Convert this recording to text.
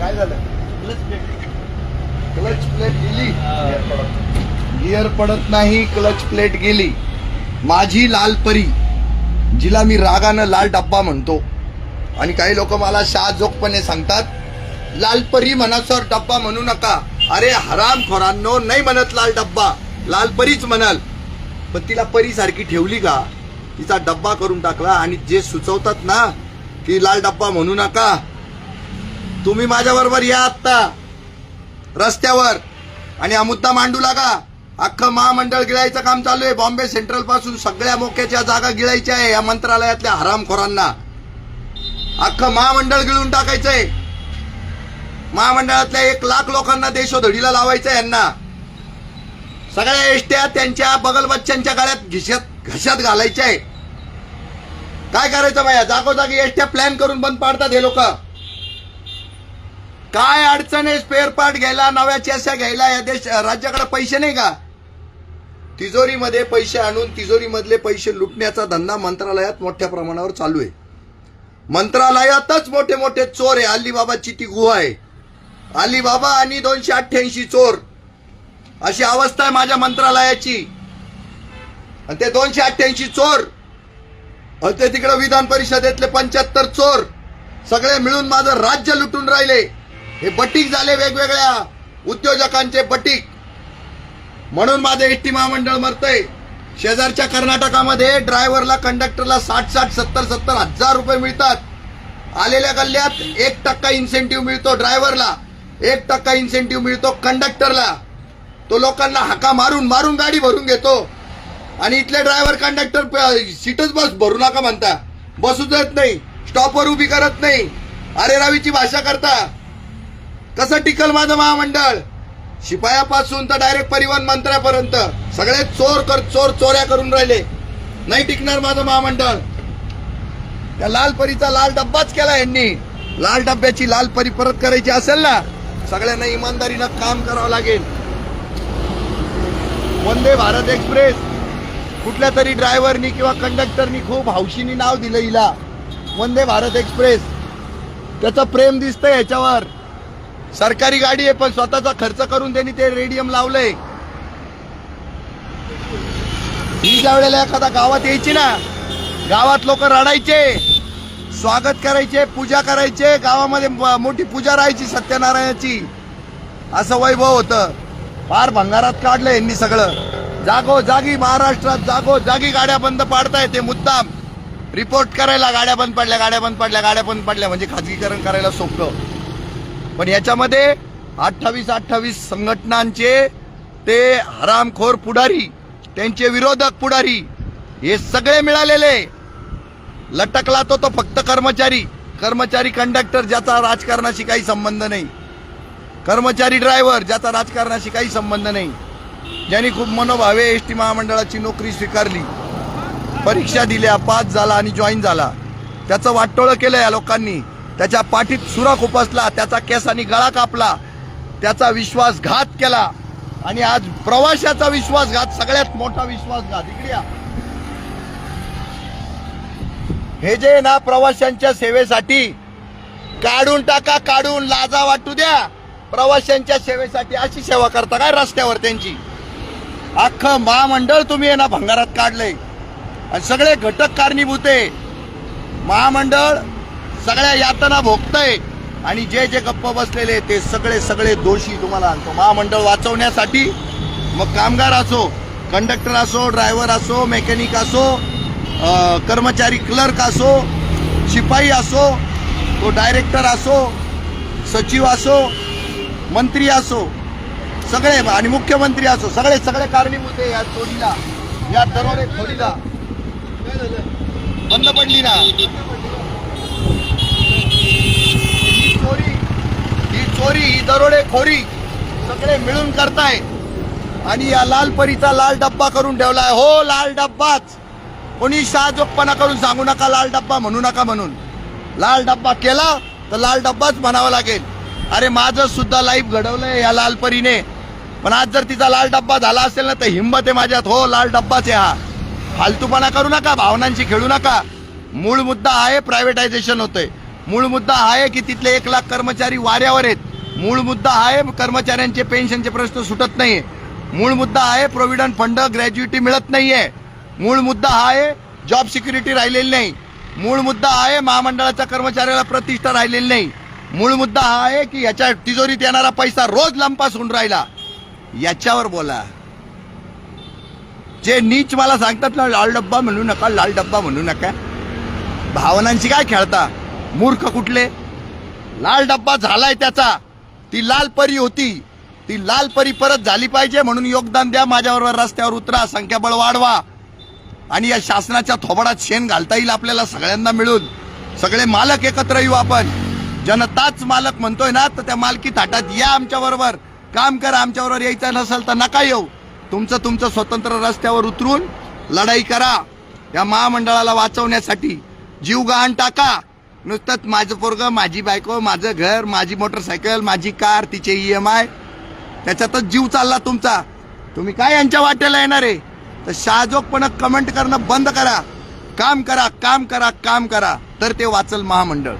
काय झालं? Clutch plate गेली. गिअर पडत. नाही क्लच प्लेट गेली. माझी लाल परी जिला मी रागानं लाल डब्बा म्हणतो. आणि काही लोक मला शाहजोकपणे सांगतात लाल परी म्हणा सर डब्बा म्हणू नका. अरे हराम खोरांनो नाही म्हणत लाल डब्बा. लाल परीच म्हणाल. पण तिला परी सारखी ठेवली का? तिचा डब्बा करून टाकला आणि जे सुचवतात ना की लाल डब्बा म्हणू नका तुम्ही माझ्या बरोबर या आत्ता. रस्त्यावर. आणि हा मुद्दा मांडू लागा. अख्खं महामंडळ गिळायचं काम चालू आहे. बॉम्बे सेंट्रलपासून सगळ्या मोक्याच्या जागा गिळायच्या आहे या मंत्रालयातल्या हरामखोरांना. अख्खं महामंडळ गिळून टाकायचंय. महामंडळातल्या एक लाख लोकांना देशोधडीला लावायचं यांना. सगळ्या एसट्या त्यांच्या बगल बच्च्यांच्या गाड्यात घिशात घशात घालायच्या. आहे काय करायचं बाया जागोजागी एसट्या प्लॅन करून बंद पाडतात हे लोक. काय अडचण आहे? स्पेअर पार्ट घ्यायला नव्या चेस्या घ्यायला या देश राज्याकडे पैसे नाही का? तिजोरीमध्ये पैसे आणून तिजोरीमधले पैसे लुटण्याचा धंदा मंत्रालयात मोठ्या प्रमाणावर चालू आहे. मंत्रालयातच मोठे मोठे चोर आहे. अलिबाबाची ती गुहा आहे. अलिबाबा आणि दोनशे अठ्ठ्याऐंशी चोर. अशी अवस्था आहे माझ्या मंत्रालयाची. आणि ते दोनशे अठ्ठ्याऐंशी चोर. आणि ते तिकडे विधान परिषदेतले पंच्याहत्तर चोर. सगळे मिळून माझं राज्य लुटून राहिले. हे बटीक झाले वेगवेगळ्या उद्योजकांचे बटीक. म्हणून माझं एस महामंडळ मरतय. शेजारच्या कर्नाटकामध्ये ड्रायव्हरला कंडक्टरला साठ साठ सत्तर सत्तर हजार रुपये मिळतात. आलेल्या गल्ल्यात एक टक्का इन्सेंटिव्ह मिळतो ड्रायव्हरला एक टक्का इन्सेंटिव्ह मिळतो कंडक्टरला. तो लोकांना हाका मारून मारून गाडी भरून घेतो. आणि इथले ड्रायव्हर कंडक्टर सीटच बस भरू नका म्हणता. बसू देत नाही स्टॉपवर उभी करत नाही. अरे रावीची भाषा करता. कसं टिकल माझं महामंडळ? शिपायापासून तर डायरेक्ट परिवहन मंत्र्यापर्यंत. सगळे चोर कर चोर चोऱ्या करून राहिले. नाही टिकणार माझं महामंडळ. त्या लाल परीचा लाल डब्बाच केला यांनी. लाल डब्याची लाल परी परत करायची असेल ना सगळ्यांना इमानदारीनं काम करावं लागेल. वंदे भारत एक्सप्रेस. कुठल्या तरी ड्रायव्हरनी किंवा कंडक्टरनी खूप हौशीनी नाव दिलं हिला. वंदे भारत एक्सप्रेस. त्याचं प्रेम दिसतंय याच्यावर. सरकारी गाडी आहे पण स्वतःचा खर्च करून त्यांनी ते रेडियम लावलंय. ही ज्या वेळेला एखादा गावात यायची ना गावात लोक रडायचे स्वागत करायचे पूजा करायचे गावामध्ये मोठी पूजा राहायची सत्यनारायणाची. असं वैभव होतं. फार भंगारात काढलं यांनी सगळं. जागो जागी महाराष्ट्रात जागो जागी गाड्या बंद पाडताय ते मुद्दाम. रिपोर्ट करायला गाड्या बंद पडल्या गाड्या बंद पडल्या गाड्या बंद पडल्या म्हणजे खाजगीकरण करायला सोपं. पण याच्यामध्ये अठ्ठावीस अठ्ठावीस संघटनांचे ते हरामखोर पुढारी त्यांचे विरोधक पुढारी हे सगळे मिळालेले. लटकला तो तो फक्त कर्मचारी. कर्मचारी कंडक्टर ज्याचा राजकारणाशी काही संबंध नाही. कर्मचारी ड्रायव्हर ज्याचा राजकारणाशी काही संबंध नाही. ज्यांनी खूप मनोभावे एस टी महामंडळाची नोकरी स्वीकारली. परीक्षा दिल्या पास झाला आणि जॉईन झाला. त्याचं वाटोळं केलं या लोकांनी. त्याच्या पाठीत सुरा खुपसला त्याचा केसानी गळा कापला त्याचा विश्वासघात केला. आणि आज प्रवाशाचा विश्वासघात सगळ्यात मोठा विश्वासघात. इकडे या. हे जे ना प्रवाशांच्या सेवेसाठी काढून टाका काढून लाजा वाटू द्या. प्रवाशांच्या सेवेसाठी अशी सेवा करता काय रस्त्यावर त्यांची? अख्खं महामंडळ तुम्ही आहे ना भंगारात काढलंय. आणि सगळे घटक कारणीभूत आहे. महामंडळ सगळ्या यातना भोगतय. आणि जे जे गप्प बसलेले ते सगळे सगळे दोषी तुम्हाला आणतो महामंडळ वाचवण्यासाठी मग कामगार असो कंडक्टर असो ड्रायव्हर असो मेकॅनिक असो कर्मचारी क्लर्क असो शिपाई असो तो डायरेक्टर असो सचिव असो मंत्री असो सगळे आणि मुख्यमंत्री असो सगळे सगळे कारणीभूत आहे या चोरीला या दरोडे खोलीला बंद पडली ना ही चोरी ही चोरी ही दरोडेखोरी सगळे मिळून करताय. आणि या लाल परीचा लाल डब्बा करून ठेवलाय. हो लाल डब्बाच. कोणी शाहजोगपणा करून सांगू नका लाल डब्बा म्हणू नका म्हणून. लाल डब्बा केला तर लाल डब्बाच म्हणावा लागेल. अरे माझं सुद्धा लाईफ घडवलंय या लाल परीने. पण आज जर तिचा लाल डब्बा झाला असेल ना तर हिंमत आहे माझ्यात. हो लाल डब्बाच आहे हा. फालतूपणा करू नका भावनांशी खेळू नका. मूळ मुद्दा आहे प्रायव्हेटायझेशन होतंय. मूळ मुद्दा हा आहे की तिथले एक लाख कर्मचारी वाऱ्यावर आहेत. मूळ मुद्दा हा आहे कर्मचाऱ्यांचे पेन्शनचे प्रश्न सुटत नाहीये. मूळ मुद्दा आहे प्रोव्हिडंट फंड ग्रॅज्युइटी मिळत नाहीये. मूळ मुद्दा हा आहे जॉब सिक्युरिटी राहिलेली नाही. मूळ मुद्दा आहे महामंडळाच्या कर्मचाऱ्याला प्रतिष्ठा राहिलेली नाही. मूळ मुद्दा हा आहे की याच्या तिजोरीत येणारा पैसा रोज लंपास होऊन राहिला. याच्यावर बोला. जे नीच मला सांगतात ना लाल डब्बा म्हणू नका लाल डब्बा म्हणू नका. भावनांशी काय खेळता? मूर्ख कुठले? लाल डब्बा झालाय त्याचा. ती लाल परी होती. ती लाल परी परत झाली पाहिजे म्हणून योगदान द्या माझ्याबरोबर रस्त्यावर उतरा संख्याबळ वाढवा. आणि या शासनाच्या थोबडात शेण घालता येईल आपल्याला सगळ्यांना मिळून. सगळे मालक एकत्र येऊ आपण. जनताच मालक म्हणतोय ना तर त्या मालकी थाटात या आमच्या बरोबर काम करा आमच्या बरोबर यायचं नसेल तर नका येऊ. तुमचं तुमचं स्वतंत्र रस्त्यावर उतरून लढाई करा. या महामंडळाला वाचवण्यासाठी जीव गहाण टाका. नुसतंच माझं पोरग माझी बायको माझं घर माझी मोटरसायकल माझी कार तिचे ई एम आय त्याच्यातच जीव चालला तुमचा. तुम्ही काय यांच्या वाट्याला येणार आहे? तर शाहजोगपणा कमेंट करणं बंद करा. काम करा काम करा काम करा. तर ते वाचल महामंडळ.